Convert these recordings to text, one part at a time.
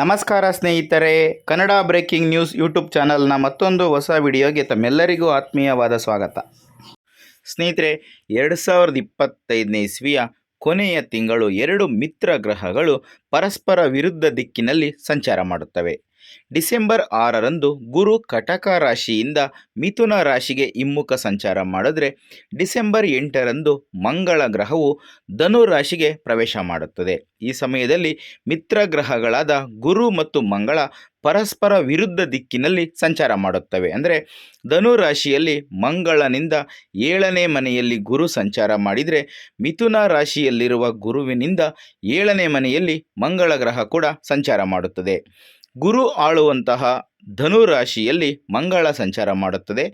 ನಮಸ್ಕಾರ ಸ್ನೇಹಿತರೆ, Kannada breaking news YouTube ಚಾನಲ್ನ ಮತ್ತೊಂದು ಹೊಸ ವಿಡಿಯೋಗೆ ತಮ್ಮೆಲ್ಲರಿಗೂ ಆತ್ಮೀಯವಾದ ಸ್ವಾಗತ. ಸ್ನೇಹಿತರೆ, ಎರಡು ಸಾವಿರದ ಇಪ್ಪತ್ತೈದನೇ ಇಸ್ವಿಯ ಕೊನೆಯ ತಿಂಗಳು ಎರಡು ಮಿತ್ರ ಗ್ರಹಗಳು ಪರಸ್ಪರ ವಿರುದ್ಧ ದಿಕ್ಕಿನಲ್ಲಿ ಸಂಚಾರ ಮಾಡುತ್ತವೆ. ಡಿಸೆಂಬರ್ ಆರರಂದು ಗುರು ಕಟಕ ರಾಶಿಯಿಂದ ಮಿಥುನ ರಾಶಿಗೆ ಹಿಮ್ಮುಖ ಸಂಚಾರ ಮಾಡಿದ್ರೆ ಡಿಸೆಂಬರ್ ಎಂಟರಂದು ಮಂಗಳ ಗ್ರಹವು ಧನು ರಾಶಿಗೆ ಪ್ರವೇಶ ಮಾಡುತ್ತದೆ. ಈ ಸಮಯದಲ್ಲಿ ಮಿತ್ರ ಗ್ರಹಗಳಾದ ಗುರು ಮತ್ತು ಮಂಗಳ ಪರಸ್ಪರ ವಿರುದ್ಧ ದಿಕ್ಕಿನಲ್ಲಿ ಸಂಚಾರ ಮಾಡುತ್ತವೆ. ಅಂದರೆ ಧನು ರಾಶಿಯಲ್ಲಿ ಮಂಗಳನಿಂದ ಏಳನೇ ಮನೆಯಲ್ಲಿ ಗುರು ಸಂಚಾರ ಮಾಡಿದರೆ ಮಿಥುನ ರಾಶಿಯಲ್ಲಿರುವ ಗುರುವಿನಿಂದ ಏಳನೇ ಮನೆಯಲ್ಲಿ ಮಂಗಳ ಗ್ರಹ ಕೂಡ ಸಂಚಾರ ಮಾಡುತ್ತದೆ. ಗುರು ಆಳುವಂತಹ ಧನು ರಾಶಿಯಲ್ಲಿ ಮಂಗಳ ಸಂಚಾರ ಮಾಡುತ್ತದೆ.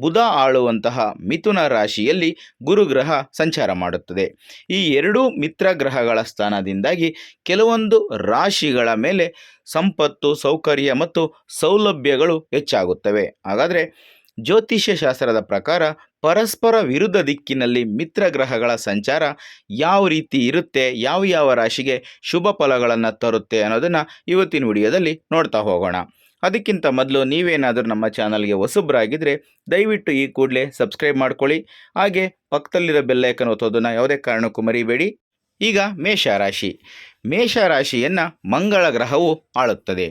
ಬುಧ ಆಳುವಂತಹ ಮಿಥುನ ರಾಶಿಯಲ್ಲಿ ಗುರುಗ್ರಹ ಸಂಚಾರ ಮಾಡುತ್ತದೆ. ಈ ಎರಡೂ ಮಿತ್ರ ಗ್ರಹಗಳ ಸ್ಥಾನದಿಂದಾಗಿ ಕೆಲವೊಂದು ರಾಶಿಗಳ ಮೇಲೆ ಸಂಪತ್ತು, ಸೌಕರ್ಯ ಮತ್ತು ಸೌಲಭ್ಯಗಳು ಹೆಚ್ಚಾಗುತ್ತವೆ. ಹಾಗಾದರೆ ಜ್ಯೋತಿಷ್ಯ ಶಾಸ್ತ್ರದ ಪ್ರಕಾರ ಪರಸ್ಪರ ವಿರುದ್ಧ ದಿಕ್ಕಿನಲ್ಲಿ ಮಿತ್ರ ಗ್ರಹಗಳ ಸಂಚಾರ ಯಾವ ರೀತಿ ಇರುತ್ತೆ, ಯಾವ ಯಾವ ರಾಶಿಗೆ ಶುಭ ಫಲಗಳನ್ನು ತರುತ್ತೆ ಅನ್ನೋದನ್ನು ಇವತ್ತಿನ ವಿಡಿಯೋದಲ್ಲಿ ನೋಡ್ತಾ ಹೋಗೋಣ. ಅದಕ್ಕಿಂತ ಮೊದಲು ನೀವೇನಾದರೂ ನಮ್ಮ ಚಾನಲ್ಗೆ ಹೊಸಬ್ರಾಗಿದ್ದರೆ ದಯವಿಟ್ಟು ಈ ಕೂಡಲೇ ಸಬ್ಸ್ಕ್ರೈಬ್ ಮಾಡ್ಕೊಳ್ಳಿ. ಹಾಗೆ ಪಕ್ಕದಲ್ಲಿರೋ ಬೆಲ್ಲೈಕನ್ ಒತ್ತೋದನ್ನು ಯಾವುದೇ ಕಾರಣಕ್ಕೂ ಮರಿಬೇಡಿ. ಈಗ ಮೇಷರಾಶಿ ಮೇಷರಾಶಿಯನ್ನು ಮಂಗಳ ಗ್ರಹವು ಆಳುತ್ತದೆ.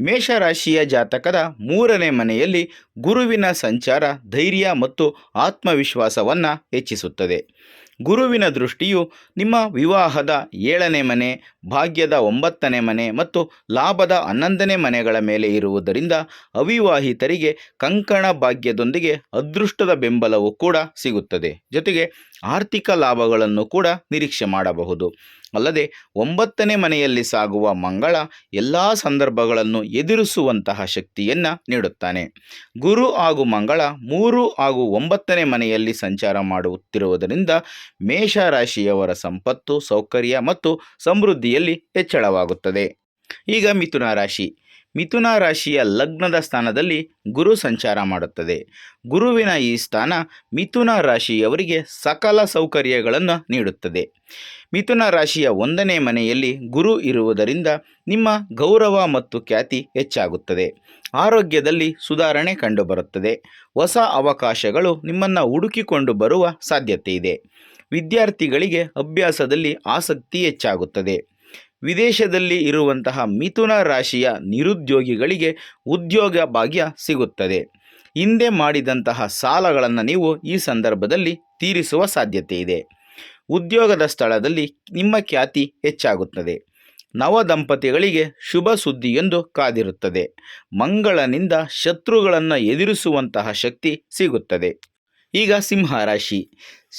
ಮೇಷರಾಶಿಯ ಜಾತಕದ ಮೂರನೇ ಮನೆಯಲ್ಲಿ ಗುರುವಿನ ಸಂಚಾರ ಧೈರ್ಯ ಮತ್ತು ಆತ್ಮವಿಶ್ವಾಸವನ್ನು ಹೆಚ್ಚಿಸುತ್ತದೆ. ಗುರುವಿನ ದೃಷ್ಟಿಯು ನಿಮ್ಮ ವಿವಾಹದ ಏಳನೇ ಮನೆ ಭಾಗ್ಯದ ಒಂಬತ್ತನೇ ಮನೆ ಮತ್ತು ಲಾಭದ ಹನ್ನೊಂದನೇ ಮನೆಗಳ ಮೇಲೆ ಇರುವುದರಿಂದ ಅವಿವಾಹಿತರಿಗೆ ಕಂಕಣ ಭಾಗ್ಯದೊಂದಿಗೆ ಅದೃಷ್ಟದ ಬೆಂಬಲವು ಕೂಡ ಸಿಗುತ್ತದೆ. ಜೊತೆಗೆ ಆರ್ಥಿಕ ಲಾಭಗಳನ್ನು ಕೂಡ ನಿರೀಕ್ಷೆ ಮಾಡಬಹುದು. ಅಲ್ಲದೆ ಒಂಬತ್ತನೇ ಮನೆಯಲ್ಲಿ ಸಾಗುವ ಮಂಗಳ ಎಲ್ಲ ಸಂದರ್ಭಗಳನ್ನು ಎದುರಿಸುವಂತಹ ಶಕ್ತಿಯನ್ನು ನೀಡುತ್ತಾನೆ. ಗುರು ಹಾಗೂ ಮಂಗಳ ಮೂರು ಹಾಗೂ ಒಂಬತ್ತನೇ ಮನೆಯಲ್ಲಿ ಸಂಚಾರ ಮಾಡುತ್ತಿರುವುದರಿಂದ ಮೇಷರಾಶಿಯವರ ಸಂಪತ್ತು, ಸೌಕರ್ಯ ಮತ್ತು ಸಮೃದ್ಧಿಯಲ್ಲಿ ಹೆಚ್ಚಳವಾಗುತ್ತದೆ. ಈಗ ಮಿಥುನ ರಾಶಿ. ಮಿಥುನ ರಾಶಿಯ ಲಗ್ನದ ಸ್ಥಾನದಲ್ಲಿ ಗುರು ಸಂಚಾರ ಮಾಡುತ್ತದೆ. ಗುರುವಿನ ಈ ಸ್ಥಾನ ಮಿಥುನ ರಾಶಿಯವರಿಗೆ ಸಕಲ ಸೌಕರ್ಯಗಳನ್ನು ನೀಡುತ್ತದೆ. ಮಿಥುನ ರಾಶಿಯ ಒಂದನೇ ಮನೆಯಲ್ಲಿ ಗುರು ಇರುವುದರಿಂದ ನಿಮ್ಮ ಗೌರವ ಮತ್ತು ಖ್ಯಾತಿ ಹೆಚ್ಚಾಗುತ್ತದೆ. ಆರೋಗ್ಯದಲ್ಲಿ ಸುಧಾರಣೆ ಕಂಡುಬರುತ್ತದೆ. ಹೊಸ ಅವಕಾಶಗಳು ನಿಮ್ಮನ್ನು ಹುಡುಕಿಕೊಂಡು ಬರುವ ಸಾಧ್ಯತೆ ಇದೆ. ವಿದ್ಯಾರ್ಥಿಗಳಿಗೆ ಅಭ್ಯಾಸದಲ್ಲಿ ಆಸಕ್ತಿ ಹೆಚ್ಚಾಗುತ್ತದೆ. ವಿದೇಶದಲ್ಲಿ ಇರುವಂತಹ ಮಿಥುನ ರಾಶಿಯ ನಿರುದ್ಯೋಗಿಗಳಿಗೆ ಉದ್ಯೋಗ ಭಾಗ್ಯ ಸಿಗುತ್ತದೆ. ಹಿಂದೆ ಮಾಡಿದಂತಹ ಸಾಲಗಳನ್ನು ನೀವು ಈ ಸಂದರ್ಭದಲ್ಲಿ ತೀರಿಸುವ ಸಾಧ್ಯತೆ ಇದೆ. ಉದ್ಯೋಗದ ಸ್ಥಳದಲ್ಲಿ ನಿಮ್ಮ ಖ್ಯಾತಿ ಹೆಚ್ಚಾಗುತ್ತದೆ. ನವ ದಂಪತಿಗಳಿಗೆ ಶುಭ ಸುದ್ದಿಯೊಂದು ಕಾದಿರುತ್ತದೆ. ಮಂಗಳನಿಂದ ಶತ್ರುಗಳನ್ನು ಎದುರಿಸುವಂತಹ ಶಕ್ತಿ ಸಿಗುತ್ತದೆ. ಈಗ ಸಿಂಹರಾಶಿ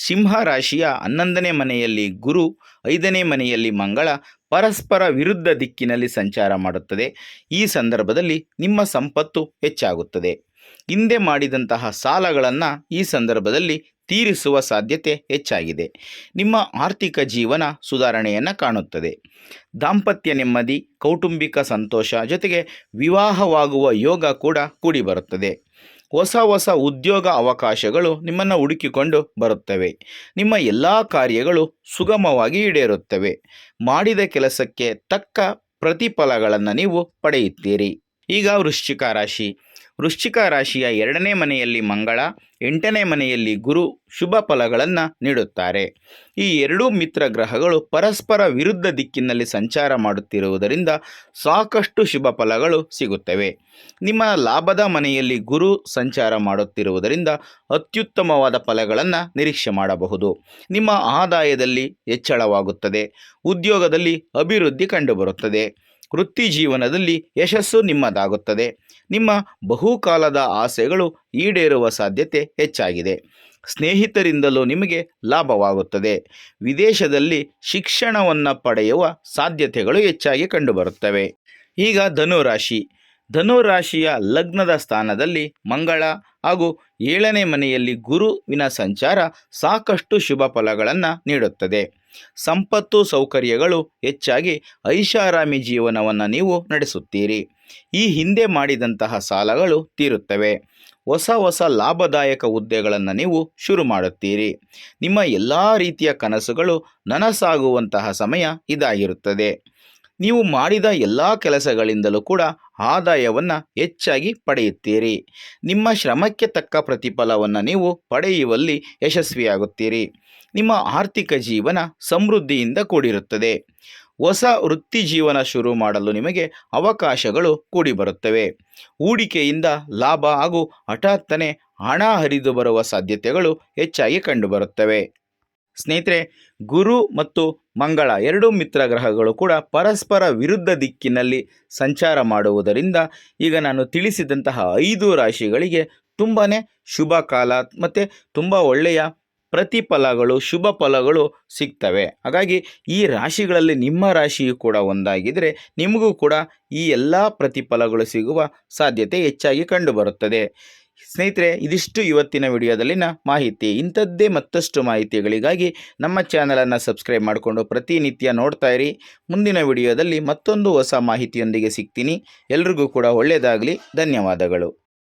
ಸಿಂಹರಾಶಿಯ ಹನ್ನೊಂದನೇ ಮನೆಯಲ್ಲಿ ಗುರು, ಐದನೇ ಮನೆಯಲ್ಲಿ ಮಂಗಳ ಪರಸ್ಪರ ವಿರುದ್ಧ ದಿಕ್ಕಿನಲ್ಲಿ ಸಂಚಾರ ಮಾಡುತ್ತದೆ. ಈ ಸಂದರ್ಭದಲ್ಲಿ ನಿಮ್ಮ ಸಂಪತ್ತು ಹೆಚ್ಚಾಗುತ್ತದೆ. ಹಿಂದೆ ಮಾಡಿದಂತಹ ಸಾಲಗಳನ್ನು ಈ ಸಂದರ್ಭದಲ್ಲಿ ತೀರಿಸುವ ಸಾಧ್ಯತೆ ಹೆಚ್ಚಾಗಿದೆ. ನಿಮ್ಮ ಆರ್ಥಿಕ ಜೀವನ ಸುಧಾರಣೆಯನ್ನು ಕಾಣುತ್ತದೆ. ದಾಂಪತ್ಯ ನೆಮ್ಮದಿ, ಕೌಟುಂಬಿಕ ಸಂತೋಷ ಜೊತೆಗೆ ವಿವಾಹವಾಗುವ ಯೋಗ ಕೂಡ ಕೂಡಿ ಬರುತ್ತದೆ. ಹೊಸ ಹೊಸ ಉದ್ಯೋಗ ಅವಕಾಶಗಳು ನಿಮ್ಮನ್ನು ಹುಡುಕಿಕೊಂಡು ಬರುತ್ತವೆ. ನಿಮ್ಮ ಎಲ್ಲ ಕಾರ್ಯಗಳು ಸುಗಮವಾಗಿ ಈಡೇರುತ್ತವೆ. ಮಾಡಿದ ಕೆಲಸಕ್ಕೆ ತಕ್ಕ ಪ್ರತಿಫಲಗಳನ್ನು ನೀವು ಪಡೆಯುತ್ತೀರಿ. ಈಗ ವೃಶ್ಚಿಕ ರಾಶಿ. ವೃಶ್ಚಿಕ ರಾಶಿಯ ಎರಡನೇ ಮನೆಯಲ್ಲಿ ಮಂಗಳ, ಎಂಟನೇ ಮನೆಯಲ್ಲಿ ಗುರು ಶುಭ ಫಲಗಳನ್ನು ನೀಡುತ್ತಾರೆ. ಈ ಎರಡೂ ಮಿತ್ರ ಗ್ರಹಗಳು ಪರಸ್ಪರ ವಿರುದ್ಧ ದಿಕ್ಕಿನಲ್ಲಿ ಸಂಚಾರ ಮಾಡುತ್ತಿರುವುದರಿಂದ ಸಾಕಷ್ಟು ಶುಭ ಫಲಗಳು ಸಿಗುತ್ತವೆ. ನಿಮ್ಮ ಲಾಭದ ಮನೆಯಲ್ಲಿ ಗುರು ಸಂಚಾರ ಮಾಡುತ್ತಿರುವುದರಿಂದ ಅತ್ಯುತ್ತಮವಾದ ಫಲಗಳನ್ನು ನಿರೀಕ್ಷೆ ಮಾಡಬಹುದು. ನಿಮ್ಮ ಆದಾಯದಲ್ಲಿ ಹೆಚ್ಚಳವಾಗುತ್ತದೆ. ಉದ್ಯೋಗದಲ್ಲಿ ಅಭಿವೃದ್ಧಿ ಕಂಡುಬರುತ್ತದೆ. ವೃತ್ತಿ ಜೀವನದಲ್ಲಿ ಯಶಸ್ಸು ನಿಮ್ಮದಾಗುತ್ತದೆ. ನಿಮ್ಮ ಬಹುಕಾಲದ ಆಸೆಗಳು ಈಡೇರುವ ಸಾಧ್ಯತೆ ಹೆಚ್ಚಾಗಿದೆ. ಸ್ನೇಹಿತರಿಂದಲೂ ನಿಮಗೆ ಲಾಭವಾಗುತ್ತದೆ. ವಿದೇಶದಲ್ಲಿ ಶಿಕ್ಷಣವನ್ನು ಪಡೆಯುವ ಸಾಧ್ಯತೆಗಳು ಹೆಚ್ಚಾಗಿ ಕಂಡುಬರುತ್ತವೆ. ಈಗ ಧನುರಾಶಿ. ಧನುರಾಶಿಯ ಲಗ್ನದ ಸ್ಥಾನದಲ್ಲಿ ಮಂಗಳ ಹಾಗೂ ಏಳನೇ ಮನೆಯಲ್ಲಿ ಗುರುವಿನ ಸಂಚಾರ ಸಾಕಷ್ಟು ಶುಭ ಫಲಗಳನ್ನು ನೀಡುತ್ತದೆ. ಸಂಪತ್ತು ಸೌಕರ್ಯಗಳು ಹೆಚ್ಚಾಗಿ ಐಷಾರಾಮಿ ಜೀವನವನ್ನು ನೀವು ನಡೆಸುತ್ತೀರಿ. ಈ ಹಿಂದೆ ಮಾಡಿದಂತಹ ಸಾಲಗಳು ತೀರುತ್ತವೆ. ಹೊಸ ಹೊಸ ಲಾಭದಾಯಕ ಹುದ್ದೆಗಳನ್ನು ನೀವು ಶುರು ಮಾಡುತ್ತೀರಿ. ನಿಮ್ಮ ಎಲ್ಲ ರೀತಿಯ ಕನಸುಗಳು ನನಸಾಗುವಂತಹ ಸಮಯ ಇದಾಗಿರುತ್ತದೆ. ನೀವು ಮಾಡಿದ ಎಲ್ಲ ಕೆಲಸಗಳಿಂದಲೂ ಕೂಡ ಆದಾಯವನ್ನು ಹೆಚ್ಚಾಗಿ ಪಡೆಯುತ್ತೀರಿ. ನಿಮ್ಮ ಶ್ರಮಕ್ಕೆ ತಕ್ಕ ಪ್ರತಿಫಲವನ್ನು ನೀವು ಪಡೆಯುವಲ್ಲಿ ಯಶಸ್ವಿಯಾಗುತ್ತೀರಿ. ನಿಮ್ಮ ಆರ್ಥಿಕ ಜೀವನ ಸಮೃದ್ಧಿಯಿಂದ ಕೂಡಿರುತ್ತದೆ. ಹೊಸ ವೃತ್ತಿ ಜೀವನ ಶುರು ಮಾಡಲು ನಿಮಗೆ ಅವಕಾಶಗಳು ಕೂಡಿಬರುತ್ತವೆ. ಹೂಡಿಕೆಯಿಂದ ಲಾಭ ಹಾಗೂ ಹಠಾತ್ತನೆ ಹಣ ಹರಿದು ಬರುವ ಸಾಧ್ಯತೆಗಳು ಹೆಚ್ಚಾಗಿ ಕಂಡುಬರುತ್ತವೆ. ಸ್ನೇಹಿತರೆ, ಗುರು ಮತ್ತು ಮಂಗಳ ಎರಡೂ ಮಿತ್ರ ಗ್ರಹಗಳು ಕೂಡ ಪರಸ್ಪರ ವಿರುದ್ಧ ದಿಕ್ಕಿನಲ್ಲಿ ಸಂಚಾರ ಮಾಡುವುದರಿಂದ ಈಗ ನಾನು ತಿಳಿಸಿದಂತಹ ಐದು ರಾಶಿಗಳಿಗೆ ತುಂಬಾ ಶುಭ ಕಾಲ ಮತ್ತು ತುಂಬ ಒಳ್ಳೆಯ ಪ್ರತಿಫಲಗಳು, ಶುಭ ಫಲಗಳು ಸಿಗ್ತವೆ. ಹಾಗಾಗಿ ಈ ರಾಶಿಗಳಲ್ಲಿ ನಿಮ್ಮ ರಾಶಿಯು ಕೂಡ ಒಂದಾಗಿದ್ದರೆ ನಿಮಗೂ ಕೂಡ ಈ ಎಲ್ಲ ಪ್ರತಿಫಲಗಳು ಸಿಗುವ ಸಾಧ್ಯತೆ ಹೆಚ್ಚಾಗಿ ಕಂಡುಬರುತ್ತದೆ. ಸ್ನೇಹಿತರೆ, ಇದಿಷ್ಟು ಇವತ್ತಿನ ವಿಡಿಯೋದಲ್ಲಿನ ಮಾಹಿತಿ. ಇಂಥದ್ದೇ ಮತ್ತಷ್ಟು ಮಾಹಿತಿಗಳಿಗಾಗಿ ನಮ್ಮ ಚಾನಲನ್ನು ಸಬ್ಸ್ಕ್ರೈಬ್ ಮಾಡಿಕೊಂಡು ಪ್ರತಿನಿತ್ಯ ನೋಡ್ತಾ ಇರಿ. ಮುಂದಿನ ವಿಡಿಯೋದಲ್ಲಿ ಮತ್ತೊಂದು ಹೊಸ ಮಾಹಿತಿಯೊಂದಿಗೆ ಸಿಗ್ತೀನಿ. ಎಲ್ರಿಗೂ ಕೂಡ ಒಳ್ಳೆಯದಾಗಲಿ. ಧನ್ಯವಾದಗಳು.